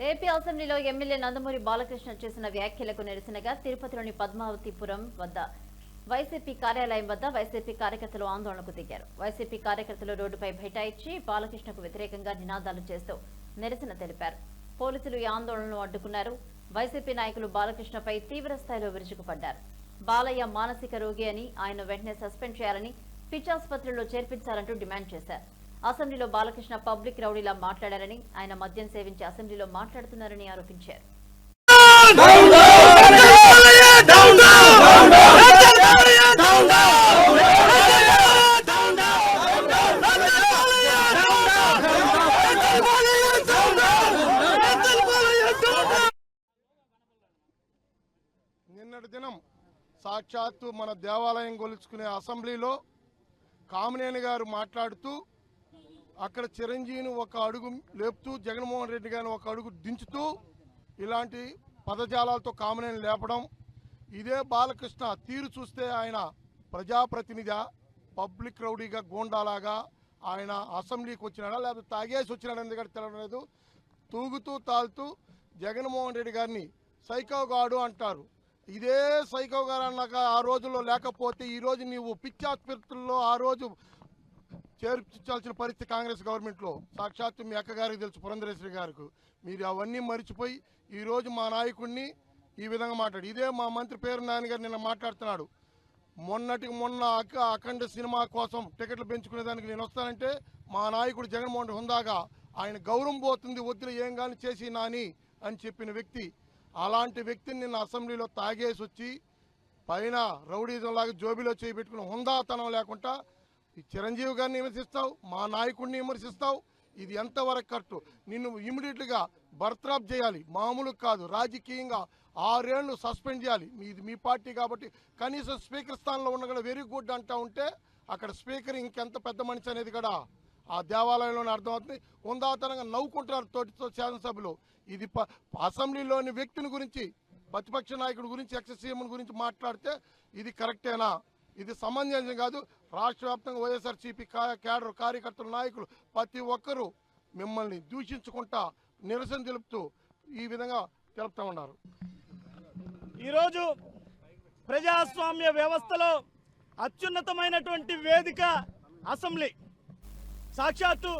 AP అసెంబ్లీలో MLA Nandamuri Balakrishna చేసిన వ్యాఖ్యలకు నిరసనగా తిరుపతిలోని పద్మావతిపురం వద్ద వైసీపీ కార్యాలయం వద్ద వైసీపీ కార్యకర్తలు ఆందోళనకు దిగారు. వైసీపీ కార్యకర్తలు రోడ్డుపై బైఠాయించి బాలకృష్ణకు వ్యతిరేకంగా నినాదాలు చేస్తూ నిరసన తెలిపారు. పోలీసులు ఈ ఆందోళనను అడ్డుకున్నారు. వైసీపీ నాయకులు బాలకృష్ణపై తీవ్ర స్థాయిలో విరుచుకుపడ్డారు. బాలయ్య మానసిక రోగి అని ఆయన వెంటనే సస్పెండ్ చేయాలని పిచ్చాసుపత్రిలో చేర్పించాలంటూ డిమాండ్ చేశారు. అసెంబ్లీలో బాలకృష్ణ పబ్లిక్ రౌడీలా మాట్లాడారని ఆయన మద్యం సేవించి అసెంబ్లీలో మాట్లాడుతున్నారని ఆరోపించారు. నిన్నటి దినం సాక్షాత్తు మన దేవాలయం గొలుచుకునే అసెంబ్లీలో కామినేని గారు మాట్లాడుతూ అక్కడ చిరంజీవిని ఒక అడుగు లేపుతూ జగన్మోహన్ రెడ్డి గారిని ఒక అడుగు దించుతూ ఇలాంటి పదజాలాలతో కామనేని లేపడం ఇదే బాలకృష్ణ తీరు చూస్తే ఆయన ప్రజాప్రతినిధి పబ్లిక్ రౌడీగా గోండాలాగా ఆయన అసెంబ్లీకి వచ్చినాడా లేకపోతే తాగేసి వచ్చినాడా ఎందుకంటే తెలియలేదు తూగుతూ తాగుతూ జగన్మోహన్ రెడ్డి గారిని సైకోగాడు అంటారు. ఇదే సైకో గారు అన్నాక ఆ రోజుల్లో లేకపోతే ఈరోజు నీవు నీవు పిచ్చాస్పత్రుల్లో ఆ రోజు చేర్పించాల్సిన పరిస్థితి కాంగ్రెస్ గవర్నమెంట్లో. సాక్షాత్తు మీ అక్కగారికి తెలుసు పురంధరేశ్వరి గారికి. మీరు అవన్నీ మర్చిపోయి ఈరోజు మా నాయకుడిని ఈ విధంగా మాట్లాడు. ఇదే మా మంత్రి పేరు నాన్నగారు గారు నిన్న మాట్లాడుతున్నాడు. మొన్నటికి మొన్న అక్క అఖండ సినిమా కోసం టికెట్లు పెంచుకునే దానికి నేను వస్తానంటే మా నాయకుడు జగన్మోహన్ హుందాగా ఆయన గౌరవం పోతుంది వద్దులు ఏం కానీ చేసి నాని అని చెప్పిన వ్యక్తి. అలాంటి వ్యక్తిని నిన్న అసెంబ్లీలో తాగేసి వచ్చి పైన రౌడీజం లాగా జోబీలో చేయి పెట్టుకుని హుందాతనం లేకుండా చిరంజీవి గారిని విమర్శిస్తావు మా నాయకుడిని విమర్శిస్తావు ఇది ఎంతవరకు కరెక్ట్? నిన్ను ఇమీడియట్గా బర్త్రాప్ చేయాలి. మామూలు కాదు రాజకీయంగా ఆరేళ్ళు సస్పెండ్ చేయాలి. మీది మీ పార్టీ కాబట్టి కనీసం స్పీకర్ స్థానంలో ఉన్న కూడా వెరీ గుడ్ అంటా ఉంటే అక్కడ స్పీకర్ ఇంకెంత పెద్ద మనిషి అనేది కూడా ఆ దేవాలయంలోనే అర్థమవుతుంది. ఉందాతనంగా నవ్వుకుంటున్నారు తోటితో శాసనసభ్యులు. ఇది ప- అసెంబ్లీలోని వ్యక్తిని గురించి ప్రతిపక్ష నాయకుడి గురించి ఎక్స్ సీఎం గురించి మాట్లాడితే ఇది కరెక్టేనా? ఇది సమంజసం కాదు రాష్ట్ర వ్యాప్తంగా వైఎస్ఆర్సీపీ క్యాడర్ కార్యకర్తల నాయకులు ప్రతి ఒక్కరూ మిమ్మల్ని దూషించుకుంటా నిరసన తెలుపుతూ ఈ విధంగా తెలుపుతా ఉన్నారు. ఈరోజు ప్రజాస్వామ్య వ్యవస్థలో అత్యున్నతమైనటువంటి వేదిక అసెంబ్లీ. సాక్షాత్తు